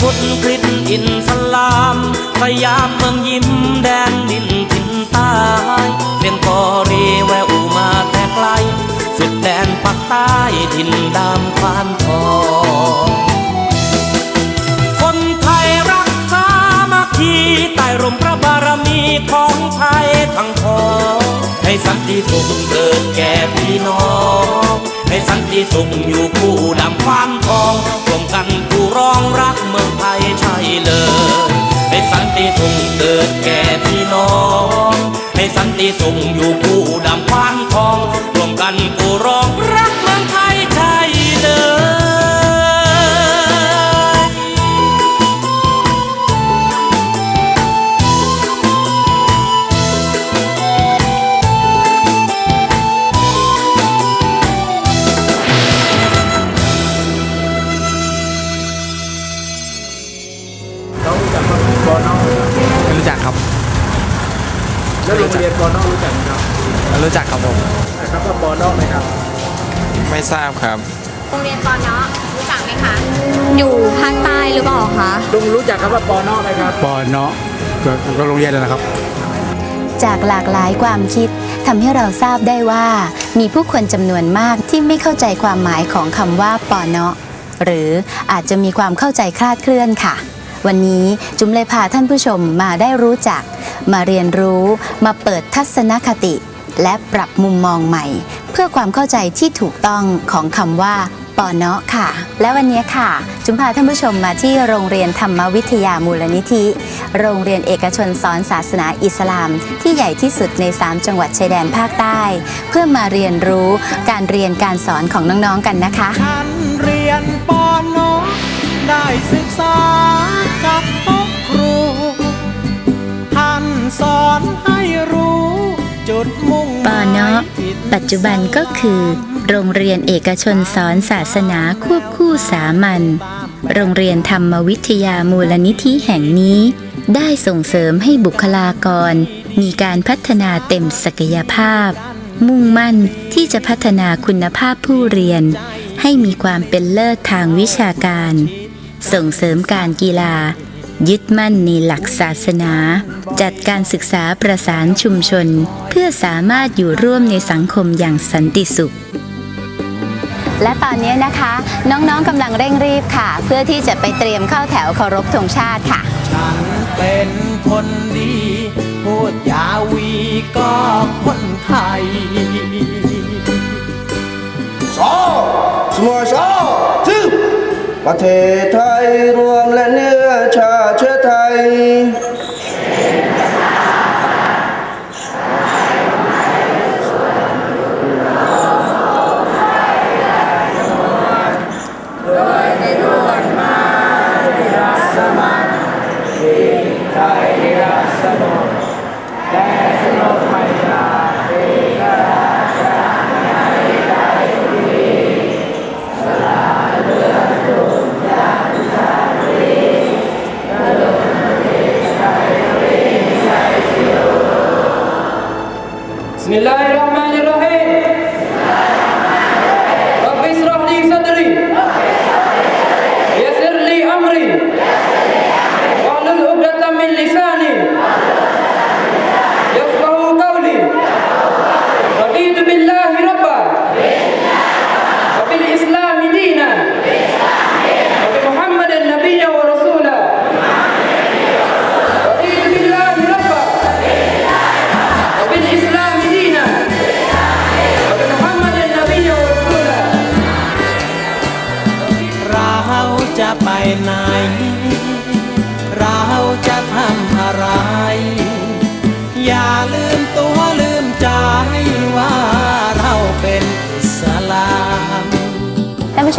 พุทธคริสต์อินสลาม สยามเมืองยิ้มแดนดินถิ่นใต้เสียงกอรีแววมาแต่ไกล สุดแดนปักใต้ถิ่นดามควานทองคนไทยรักสามัคคีใต้ร่มพระบารมีของไทยทั้งพองให้สันติสุขเกิดแก่พี่น้อง ให้สันติสุขอยู่คู่ดำควานทองรวมกัน รองรักเมืองไทยใช่เลยให้สันติสุขเกิดแก่พี่น้อง ให้สันติสุขอยู่คู่ดำควานทอง รวมกันผู้อง แล้วโรงเรียนบอนอกรู้จักไหมครับไม่รู้จักครับผม นะครับว่าบอนอกไหมครับไม่ทราบครับ โรงเรียนปอเนาะรู้จักไหมคะ อยู่ภาคใต้หรือเปล่าคะลุงรู้จักคำว่าบอนอกไหมครับ ปอเนาะก็โรงเรียนนะครับ จากหลากหลายความคิดทำให้เราทราบได้ว่า มีผู้คนจำนวนมากที่ไม่เข้าใจความหมายของคำว่าปอเนาะหรืออาจจะมีความเข้าใจคลาดเคลื่อนค่ะ วันนี้จุ๋มเลยพาท่านผู้ชมมาได้รู้จัก มาเรียนรู้มาเปิดทัศนคติ และปรับมุมมองใหม่ เพื่อความเข้าใจที่ถูกต้องของคำว่าปอเนาะค่ะ และวันนี้ค่ะ จุมพาท่านผู้ชมมาที่โรงเรียนธรรมวิทยามูลนิธิ โรงเรียนเอกชนสอนศาสนาอิสลาม ที่ใหญ่ที่สุดใน 3 จังหวัดชายแดนภาคใต้ เพื่อมาเรียนรู้การเรียนการสอนของน้องๆกันนะคะฉันเรียนปอนอได้ศึกษากับ สอนให้รู้จุดมุ่งปอเนาะปัจจุบันก็คือ โรงเรียนเอกชนสอนศาสนาควบคู่สามัญโรงเรียนธรรมวิทยามูลนิธิแห่งนี้ ได้ส่งเสริมให้บุคลากร มีการพัฒนาเต็มศักยภาพ มุ่งมั่นที่จะพัฒนาคุณภาพผู้เรียน ให้มีความเป็นเลิศทางวิชาการ ส่งเสริมการกีฬา ยึดมั่นในหลักศาสนา จัดการศึกษาประสานชุมชน เพื่อสามารถอยู่ร่วมในสังคมอย่างสันติสุข และตอนนี้นะคะ น้องๆกำลังเร่งรีบค่ะ เพื่อที่จะไปเตรียมเข้าแถวเคารพธงชาติค่ะ ฉันเป็นคนดี พูดยาวีก็คนไทย สองสมัวสองทึบ ประเทศไทยรวมและเนื้อชาเชื้อไทย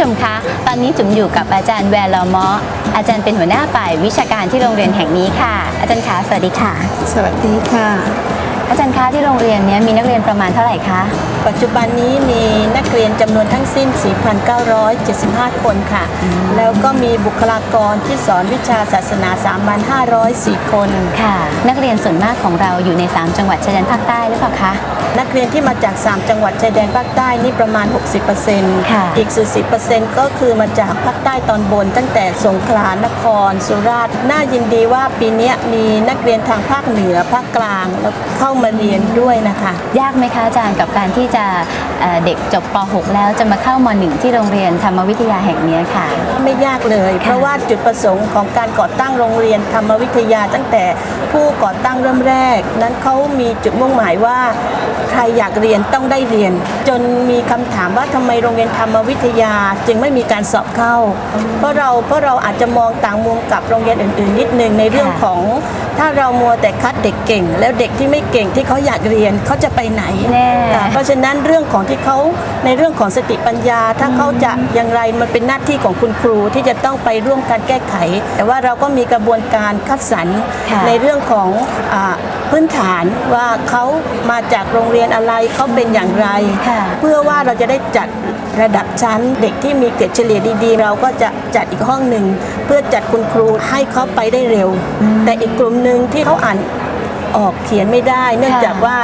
ชมคะ ตอนนี้จุ๋มอยู่กับอาจารย์แวร์ลอมออาจารย์เป็นหัวหน้าฝ่ายวิชาการที่โรงเรียนแห่งนี้ค่ะ อาจารย์คะ สวัสดีค่ะ สวัสดีค่ะ อาจารย์คะที่โรงเรียนเนี้ยมีนักเรียนประมาณเท่าไหร่คะ ปัจจุบันนี้มีนักเรียนจำนวนทั้งสิ้น 4,975 คนค่ะ แล้วก็มีบุคลากรที่สอนวิชาศาสนา 3,504 คน ค่ะ นักเรียนส่วนมากของเราอยู่ใน 3 จังหวัดชายแดนภาคใต้หรือเปล่าคะ นักเรียนที่มาจาก 3 จังหวัดชายแดนภาคใต้นี่ประมาณ 60%ค่ะอีก 40%ก็คือมาจากภาคใต้ตอนบน ตั้งแต่สงขลานคร สุราษฎร์น่ายินดีว่าปีเนี้ยมีนักเรียนทางภาคเหนือภาคกลางแล้วเข้ามาเรียนด้วยนะคะ ยากไหมคะอาจารย์กับการที่จะเอ่อเด็กจบป .6 แล้วจะมาเข้าม .1 ที่โรงเรียนธรรมวิทยาแห่งเนี้ยค่ะ ไม่ยากเลย เพราะว่าจุดประสงค์ของการก่อตั้งโรงเรียนธรรมวิทยา ตั้งแต่ผู้ก่อตั้งเริ่มแรก นั้นเขามีจุดมุ่งหมายว่าใครอยากเรียนต้องได้เรียน จนมีคำถามว่าทำไมโรงเรียนธรรมวิทยา จึงไม่มีการสอบเข้า เพราะเราเพราะเราอาจจะมองต่างมุมกับโรงเรียนอื่นๆ นิดนึงในเรื่องค่ะของถ้าเรามัวแต่คัดเด็กเก่ง แล้วเด็กที่ไม่เก่งที่เขาอยากเรียนเขาจะไปไหนแน่ ค่ะเพราะฉะนั้นเรื่องของที่เขาในเรื่องของสติปัญญา ถ้าเขาจะอย่างไรมันเป็นหน้าที่ของคุณครูที่จะต้องไปร่วมการแก้ไข แต่ว่าเราก็มีกระบวนการคัดสรรค่ะ ในเรื่องของอาพื้นฐานว่าเขามาจากโรงเรียนอะไรเขาเป็นอย่างไร ค่ะ เพื่อว่าเราจะได้จัดระดับชั้นเด็กที่มีเกรดเฉลี่ยดีๆ เราก็จะจัดอีกห้องหนึ่ง เพื่อจัดคุณครูให้เขาไปได้เร็ว แต่อีกกลุ่มหนึ่งที่เขาอ่านออกเขียนไม่ได้ เนื่องจากว่า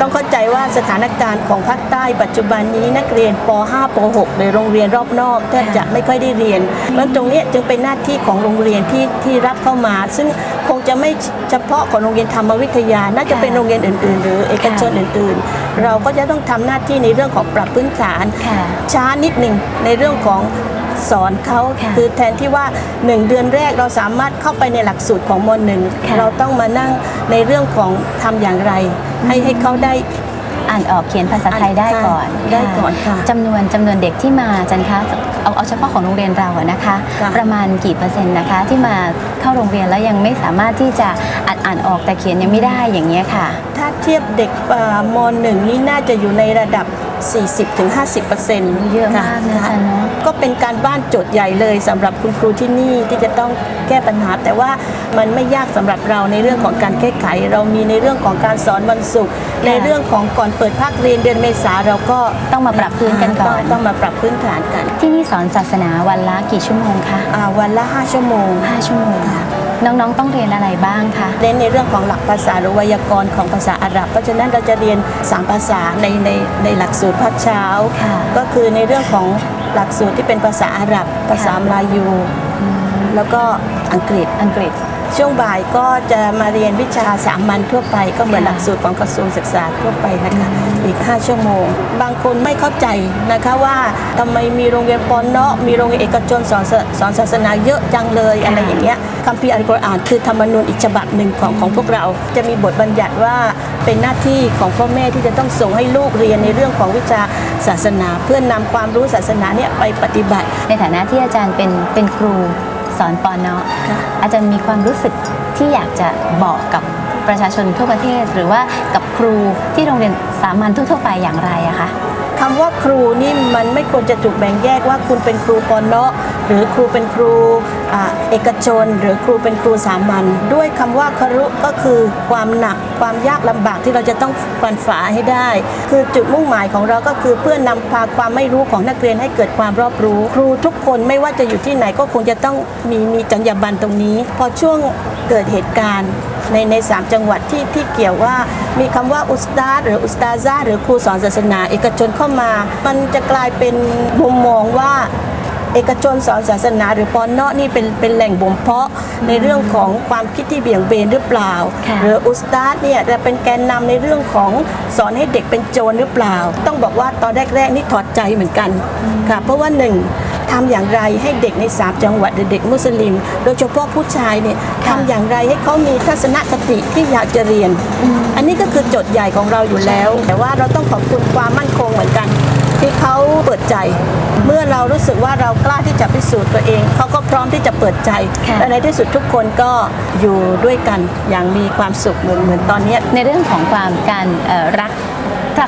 ต้องเข้าใจว่าสถานการณ์ของภาคใต้ปัจจุบันนี้นักเรียนป .5 ป .6 ในโรงเรียนรอบนอกแทบจะไม่ค่อยได้เรียนเพราะฉะนั้นตรงเนี้ยจึงเป็นหน้าที่ของโรงเรียนที่ที่รับเข้ามา ซึ่งคงจะไม่เฉพาะของโรงเรียนธรรมวิทยา น่าจะเป็นโรงเรียนอื่น ๆ หรือเอกชนอื่น ๆ เราก็จะต้องทำหน้าที่ในเรื่องของปรับพื้นฐานค่ะช้านิดหนึ่งในเรื่องของสอนเขาค่ะคือแทนที่ว่า 1 เดือนแรกเราสามารถเข้าไปในหลักสูตรของมหนึ่งค่ะเราต้องมานั่งในเรื่องของทำอย่างไร ให้ให้เขาได้ อ่านออกเขียนภาษาไทยได้ก่อนได้ก่อนค่ะจำนวนจำนวนเด็กที่มาอาจันคะเอาเอาเฉพาะของโรงเรียนเราอะนะคะ ค่ะ ประมาณกี่เปอร์เซ็นต์นะคะ ที่มาเข้าโรงเรียนแล้วยังไม่สามารถที่จะอ่านอ่านออกแต่เขียนยังไม่ได้อย่างเงี้ยค่ะ ถ้าเทียบเด็กเอ่อมหนึ่งนี่น่าจะอยู่ในระดับ 40-50%เยอะมากนะอาจารย์เนอะก็เป็นการบ้านโจทย์ใหญ่เลยสำหรับคุณครูที่นี่ที่จะต้องแก้ปัญหา แต่ว่ามันไม่ยากสำหรับเราในเรื่องของการแก้ไข เรามีในเรื่องของการสอนวันศุกร์ในเรื่องของก่อนเปิดภาคเรียนเดือนเมษาเราก็ต้องมาปรับพื้นกันก่อน ต้องต้องมาปรับพื้นฐานกัน ที่นี่สอนศาสนาวันละกี่ชั่วโมงคะอ่าวันละ 5 ชั่วโมง 5 ชั่วโมงค่ะ น้องๆ ต้องเรียนอะไรบ้างคะเน้นในเรื่องของหลักภาษาหรือไวยากรณ์ของภาษาอาหรับ เพราะฉะนั้นเราจะเรียน 3 ภาษาในในในหลักสูตรภาคเช้าค่ะก็คือในเรื่องของหลักสูตรที่เป็นภาษาอาหรับ ภาษามลายู แล้วก็อังกฤษอังกฤษ ช่วงบ่ายก็จะมาเรียนวิชาสามัญทั่วไป ก็เหมือนค่ะหลักสูตรของกระทรวงศึกษาทั่วไปนะคะอีก 5 ชั่วโมง บางคนไม่เข้าใจนะคะว่าทำไมมีโรงเรียนปอนเนาะมีโรงเรียนเอกชนสอนศาสอนศาสนาเยอะจังเลยอะไรอย่างเงี้ยคัมภีร์อัลกุรอานคือธรรมนูญอีกฉบับหนึ่งของของพวกเรา จะมีบทบัญญัติว่าเป็นหน้าที่ของพ่อแม่ที่จะต้องส่งให้ลูกเรียนในเรื่องของวิชาศาสนา เพื่อนนำความรู้ศาสนาเนี่ยไปปฏิบัติ ในฐานะที่อาจารย์เป็นเป็นครู สอนปอนเนาะะอาจารย์มีความรู้สึกที่อยากจะบอกกับประชาชนทั่วประเทศ หรือว่ากับครูที่โรงเรียนสามัญทั่วไปอย่างไรอะคะคำว่าครูนี่มันไม่ควรจะถูกแบ่งแยกว่าคุณเป็นครูปอนเนาะหรือครูเป็นครูอเอกชน หรือครูเป็นครูสามัญด้วยคำว่าครุก็คือความหนักความยากลำบากที่เราจะต้องฟันฝ่าให้ได้ คือจุดมุ่งหมายของเราก็คือเพื่อนำพาความไม่รู้ของนักเรียนให้เกิดความรอบรู้ ครูทุกคนไม่ว่าจะอยู่ที่ไหนก็คงจะต้องมีมีจรรยาบรรณตรงนี้ พอช่วงเกิดเหตุการณ์ในในสามจังหวัดที่ที่เกี่ยวว่า มีคำว่าอุสตาดหรืออุสตาซาหรือครูสอนศาสนา เอกชนเข้ามา มันจะกลายเป็นมุมมองว่า เอกชนสอนศาสนาหรือปอนเนาะนี่เป็นเป็นแหล่งบ่มเพาะในเรื่องของความคิดที่เบี่ยงเบนหรือเปล่าค่ะหรืออุสตาดเนี่ยจะเป็นแกนนำในเรื่องของสอนให้เด็กเป็นโจรหรือเปล่า ต้องบอกว่าตอนแรกๆนี่ถอดใจเหมือนกันค่ะเพราะว่าหนึ่งทำอย่างไรให้เด็กในสามจังหวัดหรือเด็กมุสลิม โดยเฉพาะผู้ชายเนี่ยทำอย่างไรให้เขามีทัศนคติที่อยากจะเรียน อันนี้ก็คือโจทย์ใหญ่ของเราอยู่แล้ว แต่ว่าเราต้องขอบคุณความมั่นคงเหมือนกัน ที่เขาเปิดใจ เมื่อเรารู้สึกว่าเรากล้าที่จะพิสูจน์ตัวเอง เขาก็พร้อมที่จะเปิดใจค่ะและในที่สุดทุกคนก็อยู่ด้วยกันอย่างมีความสุขเหมือนเหมือนตอนเนี้ยในเรื่องของความการเอ่อรัก